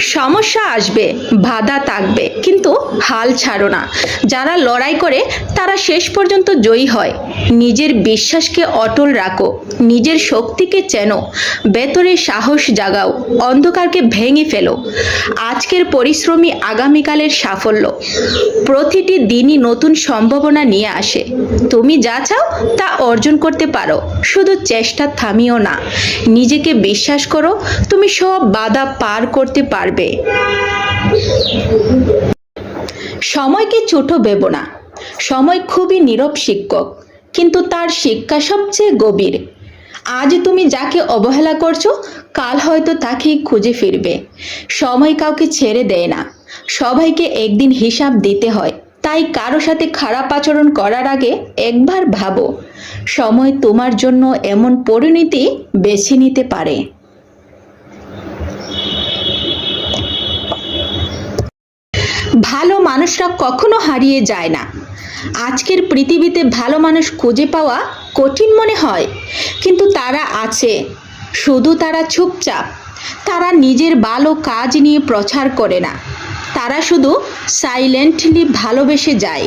সমস্যা আসবে, বাধা থাকবে, কিন্তু হাল ছাড়ো না। যারা লড়াই করে, তারা শেষ পর্যন্ত জয়ী হয়। নিজের বিশ্বাসকে অটল রাখো, নিজের শক্তিকে চেনো, ভেতরে সাহস জাগাও, অন্ধকারকে ভেঙে ফেলো। আজকের পরিশ্রমী আগামীকালের সাফল্য। প্রতিটি দিনই নতুন সম্ভাবনা নিয়ে আসে। তুমি যা চাও, তা অর্জন করতে পারো, শুধু চেষ্টা থামিও না। নিজেকে বিশ্বাস করো, তুমি সব বাধা পার করতে পারবে। সময়কে ছোট ভেব না। সময় খুবই নীরব শিক্ষক, কিন্তু তার শিক্ষা সবচেয়ে গভীর। আজ তুমি যাকে অবহেলা করছ, কাল হয়তো তাকেই খুঁজে ফিরবে। সময় কাউকে ছেড়ে দেয় না। সবাইকে একদিন হিসাব দিতে হয়। তাই কারও সাথে খারাপ আচরণ করার আগে একবার ভাবো, সময় তোমার জন্য এমন পরিণতি বেছে নিতে পারে। ভালো মানুষরা কখনো হারিয়ে যায় না। আজকের পৃথিবীতে ভালো মানুষ খুঁজে পাওয়া কঠিন মনে হয়, কিন্তু তারা আছে। শুধু তারা চুপচাপ, তারা নিজের ভালো কাজ নিয়ে প্রচার করে না। তারা শুধু সাইলেন্টলি ভালোবেসে যায়,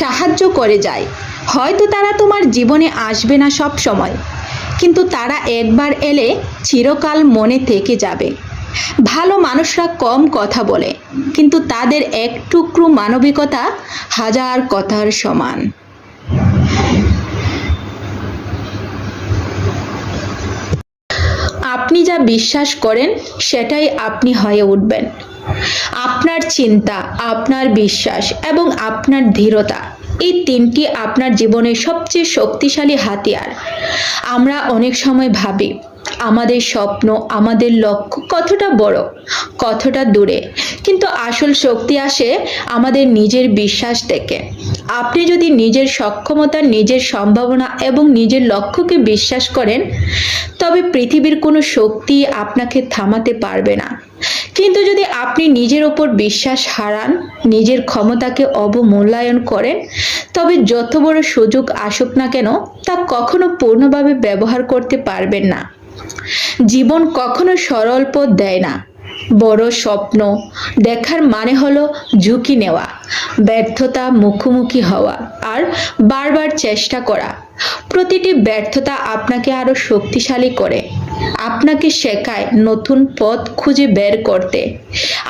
সাহায্য করে যায়। হয়তো তারা তোমার জীবনে আসবে না সব সময় কিন্তু তারা একবার এলে চিরকাল মনে থেকে যাবে। ভালো মানুষরা কম কথা বলে, কিন্তু তাদের এক টুকরো মানবিকতা হাজার কথার সমান। আপনি যা বিশ্বাস করেন, সেটাই আপনি হয়ে উঠবেন। আপনার চিন্তা, আপনার বিশ্বাস এবং আপনার ধীরতা, এই তিনটি আপনার জীবনের সবচেয়ে শক্তিশালী হাতিয়ার। আমরা অনেক সময় ভাবি আমাদের স্বপ্ন, আমাদের লক্ষ্য কতটা বড় কতটা দূরে। কিন্তু আসল শক্তি আসে আমাদের নিজের বিশ্বাস থেকে। আপনি যদি নিজের সক্ষমতা, নিজের সম্ভাবনা এবং নিজের লক্ষ্যকে বিশ্বাস করেন, তবে পৃথিবীর কোনো শক্তি আপনাকে থামাতে পারবে না। কিন্তু যদি আপনি নিজের ওপর বিশ্বাস হারান, নিজের ক্ষমতাকে অবমূল্যায়ন করেন, তবে যত বড় সুযোগ আসুক না কেন, তা কখনো পূর্ণভাবে ব্যবহার করতে পারবেন না। জীবন কখনো সরল পথ দেয় না। বড় স্বপ্ন দেখার মানে হলো ঝুঁকি নেওয়া, ব্যর্থতা মুখোমুখি হওয়া আর বারবার চেষ্টা করা। প্রতিটি ব্যর্থতা আপনাকে আরও শক্তিশালী করে। আপনাকে শেখায় নতুন পথ খুঁজে বের করতে।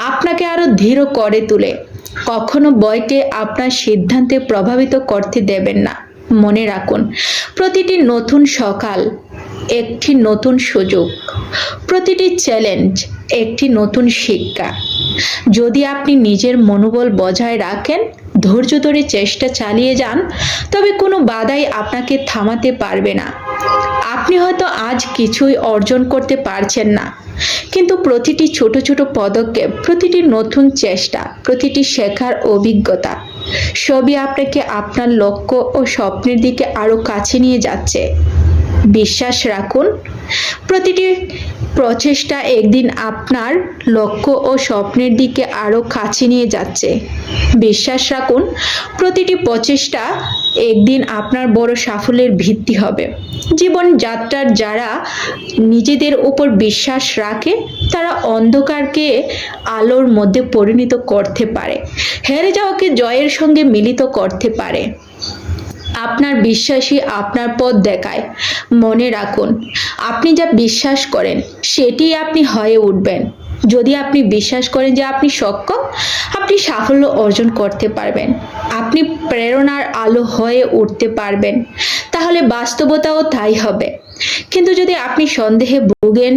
আপনাকে আরও ধীর করে তুলে। কখনো বয়কে আপনার সিদ্ধান্তে প্রভাবিত করতে দেবেন না। মনে রাখুন, প্রতিটি নতুন সকাল একটি নতুন সুযোগ। প্রতিটি চ্যালেঞ্জ একটি নতুন শিক্ষা। যদি আপনি নিজের মনোবল বজায় রাখেন, ধৈর্য ধরে চেষ্টা চালিয়ে যান, তবে কোনো বাধাই আপনাকে থামাতে পারবে না। আপনি হয়তো আজ কিছুই অর্জন করতে পারছেন না, কিন্তু প্রতিটি ছোট ছোট পদক্ষেপ, প্রতিটি নতুন চেষ্টা, প্রতিটি শেখার অভিজ্ঞতা, সবই আপনাকে আপনার লক্ষ্য ও স্বপ্নের দিকে আরও কাছে নিয়ে যাচ্ছে। বিশ্বাস রাখুন। প্রতিটি প্রচেষ্টা একদিন আপনার লক্ষ্য ও স্বপ্নের দিকে আরও কাছে নিয়ে যাচ্ছে। বিশ্বাস রাখুন, প্রতিটি প্রচেষ্টা একদিন আপনার বড় সাফল্যের ভিত্তি হবে। জীবন যাত্রার যারা নিজেদের উপর বিশ্বাস রাখে, তারা অন্ধকারকে আলোর মধ্যে পরিণত করতে পারে। হেরে যাওয়াকে জয়ের সঙ্গে মিলিত করতে পারে। আপনার বিশ্বাসী আপনার পথ দেখায়। মনে রাখুন, আপনি যা বিশ্বাস করেন, সেটি আপনি হয়ে উঠবেন। যদি আপনি বিশ্বাস করেন যে আপনি সক্ষম, আপনি সাফল্য অর্জন করতে পারবেন। আপনি প্রেরণার আলো হয়ে উঠতে পারবেন। তাহলে বাস্তবতাও তাই হবে। কিন্তু যদি আপনি সন্দেহে ভোগেন,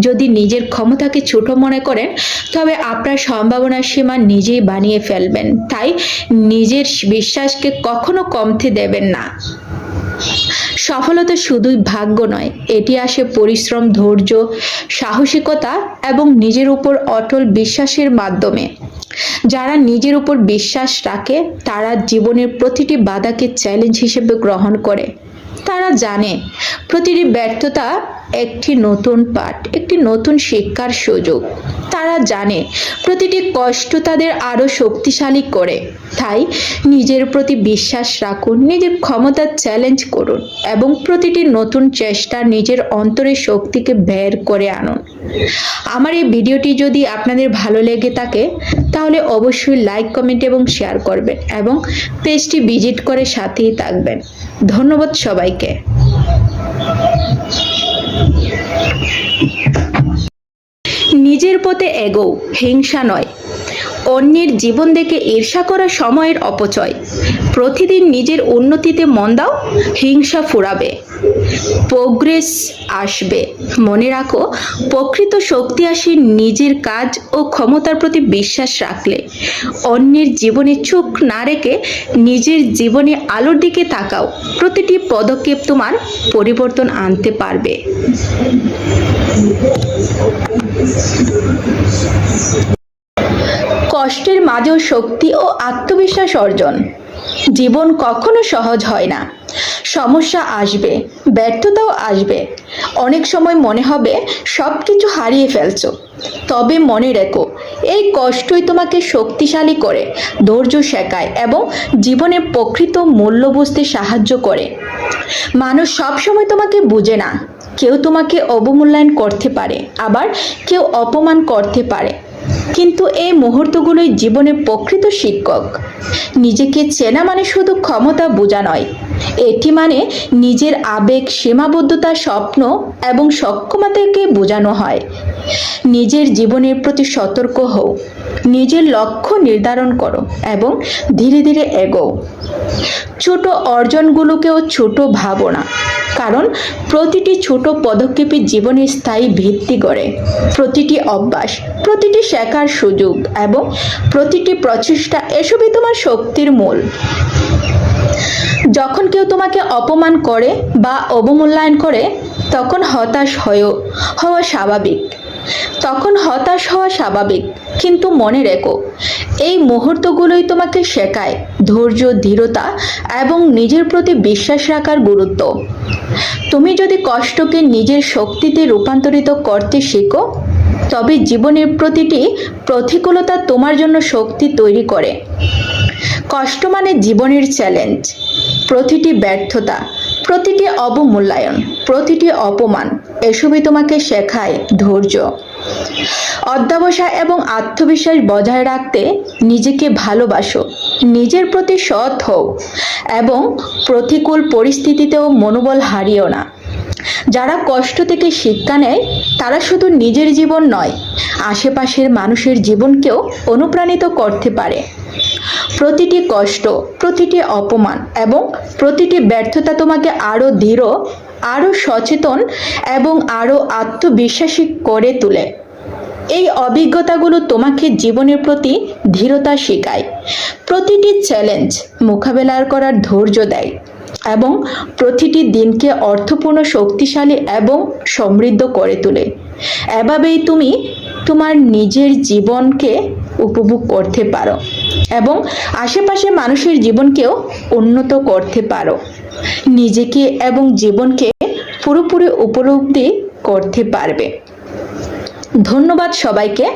যদি নিজের ক্ষমতাকে ছোট মনে করেন, তবে আপনার সম্ভাবনার সীমা নিজেই বানিয়ে ফেলবেন। তাই নিজের বিশ্বাসকে কখনো কমতে দেবেন না। সফলতা শুধুই ভাগ্য নয়, এটি আসে পরিশ্রম, ধৈর্য, সাহসিকতা এবং নিজের উপর অটল বিশ্বাসের মাধ্যমে। যারা নিজের উপর বিশ্বাস রাখে, তারা জীবনের প্রতিটি বাধাকে চ্যালেঞ্জ হিসেবে গ্রহণ করে। তারা জানে, প্রতিটি ব্যর্থতা একটি নতুন পাঠ, একটি নতুন শিক্ষার সুযোগ। তারা জানে, প্রতিটি কষ্ট তাদের আরও শক্তিশালী করে। তাই নিজের প্রতি বিশ্বাস রাখুন, নিজের ক্ষমতা চ্যালেঞ্জ করুন এবং প্রতিটি নতুন চেষ্টা নিজের অন্তরের শক্তিকে বের করে আনুন। আমার এই ভিডিওটি যদি আপনাদের ভালো লেগে থাকে, তাহলে অবশ্যই লাইক কমেন্ট এবং শেয়ার করবেন এবং পেজটি ভিজিট করে সাথেই থাকবেন। ধন্যবাদ সবাইকে। নিজের পথে এগো, হিংসা নয়। অন্যের জীবন দেখে ঈর্ষা করা সময়ের অপচয়। প্রতিদিন নিজের উন্নতিতে মন দাও, হিংসা ফুরাবে। প্রোগ্রেস আসবে। মনে রাখো, প্রকৃত শক্তি আসে নিজের কাজ ও ক্ষমতার প্রতি বিশ্বাস রাখলে। অন্যের জীবনে চোখ না রেখে নিজের জীবনে আলোর দিকে তাকাও। প্রতিটি পদক্ষেপ তোমার পরিবর্তন আনতে পারবে। কষ্টের মাঝেও শক্তি ও আত্মবিশ্বাস অর্জন। জীবন কখনো সহজ হয় না। সমস্যা আসবে, ব্যর্থতাও আসবে। অনেক সময় মনে হবে সব কিছু হারিয়ে ফেলছো। তবে মনে রেখো, এই কষ্টই তোমাকে শক্তিশালী করে, ধৈর্য শেখায় এবং জীবনের প্রকৃত মূল্য বুঝতে সাহায্য করে। মানুষ সবসময় তোমাকে বুঝে না। কেউ তোমাকে অবমূল্যায়ন করতে পারে, আবার কেউ অপমান করতে পারে। কিন্তু এই মুহূর্তগুলোই জীবনে প্রকৃত শিক্ষক। নিজেকে চেনা মানে শুধু ক্ষমতা বোঝা নয়, এটি মানে নিজের আবেগ সীমাবদ্ধতা স্বপ্ন এবং সক্ষমতাকে বোঝানো হয়। নিজের জীবনের প্রতি সতর্ক হও, নিজের লক্ষ্য নির্ধারণ করো এবং ধীরে ধীরে এগোও। ছোট অর্জনগুলোকেও ছোট ভাবো না কারণ প্রতিটি ছোট পদক্ষেপে জীবনের স্থায়ী ভিত্তি করে প্রতিটি অভ্যাস, প্রতিটি শেখার সুযোগ এবং প্রতিটি প্রচেষ্টা এসবই তোমার শক্তির মূল। যখন কেউ তোমাকে অপমান করে বা অবমূল্যায়ন করে, তখন হতাশ হয়েও হওয়া স্বাভাবিক। তখন হতাশ হওয়া স্বাভাবিক, কিন্তু মনে রেখো এই মুহূর্তগুলোই তোমাকে শেখায় ধৈর্য ধীরতা এবং নিজের প্রতি বিশ্বাস রাখার গুরুত্ব। তুমি যদি কষ্টকে নিজের শক্তিতে রূপান্তরিত করতে শেখো, তবে জীবনের প্রতিটি প্রতিকূলতা তোমার জন্য শক্তি তৈরি করে। কষ্ট মানে জীবনের চ্যালেঞ্জ প্রতিটি ব্যর্থতা, প্রতিটি অবমূল্যায়ন, প্রতিটি অপমান, এসবই তোমাকে শেখায় ধৈর্য। অধ্যাবসায় এবং আত্মবিশ্বাস বজায় রাখতে নিজেকে ভালোবাসো, নিজের প্রতি সৎ হও এবং প্রতিকূল পরিস্থিতিতেও মনোবল হারিও না। যারা কষ্ট থেকে শিক্ষা নেয়, তারা শুধু নিজের জীবন নয়, আশেপাশের মানুষের জীবনকেও অনুপ্রাণিত করতে পারে। প্রতিটি কষ্ট, প্রতিটি অপমান এবং প্রতিটি ব্যর্থতা তোমাকে আরও দৃঢ় আরও সচেতন এবং আরও আত্মবিশ্বাসী করে তোলে। এই অভিজ্ঞতাগুলো তোমাকে জীবনের প্রতি ধীরতা শেখায়। প্রতিটি চ্যালেঞ্জ মোকাবেলার করার ধৈর্য দেয় এবং প্রতিটি দিনকে অর্থপূর্ণ, শক্তিশালী এবং সমৃদ্ধ করে তোলে। এভাবেই তুমি তোমার নিজের জীবনকে উপভোগ করতে পারো এবং আশেপাশে মানুষের জীবনকেও উন্নত করতে পারো। নিজেকে এবং জীবনকে পুরোপুরি উপলব্ধি করতে পারবে। ধন্যবাদ সবাইকে।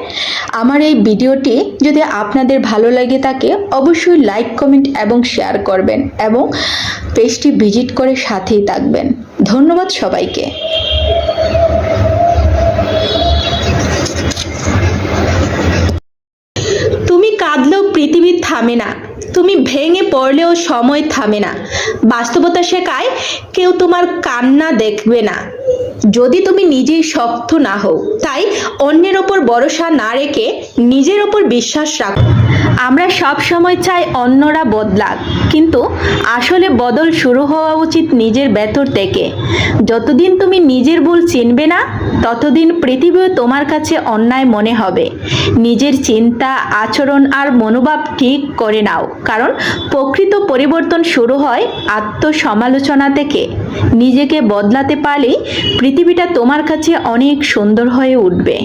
আমার এই ভিডিওটি যদি আপনাদের ভালো লাগে থাকে, অবশ্যই লাইক, কমেন্ট এবং শেয়ার করবেন এবং পেজটি ভিজিট করে সাথেই থাকবেন। ধন্যবাদ সবাইকে। তুমি কাঁদলেও পৃথিবী থামে না। তুমি ভেঙে পড়লেও সময় থামে না। বাস্তবতা শেখায় কেউ তোমার কান্না দেখবে না। যদি তুমি নিজেই শক্ত না হও, তাই অন্যের ওপর ভরসা না রেখে নিজের ওপর বিশ্বাস রাখো। আমরা সব সময় চাই অন্যরা বদলাক, কিন্তু আসলে বদল শুরু হওয়া উচিত নিজের ভেতর থেকে। যতদিন তুমি নিজের ভুল চিনবে না, ততদিন পৃথিবীও তোমার কাছে অন্যায় মনে হবে। নিজের চিন্তা, আচরণ আর মনোভাব ঠিক করে নাও, কারণ প্রকৃত পরিবর্তন শুরু হয় আত্মসমালোচনা থেকে। নিজেকে বদলাতে পারলে পৃথিবীটা তোমার কাছে অনেক সুন্দর হয়ে উঠবে।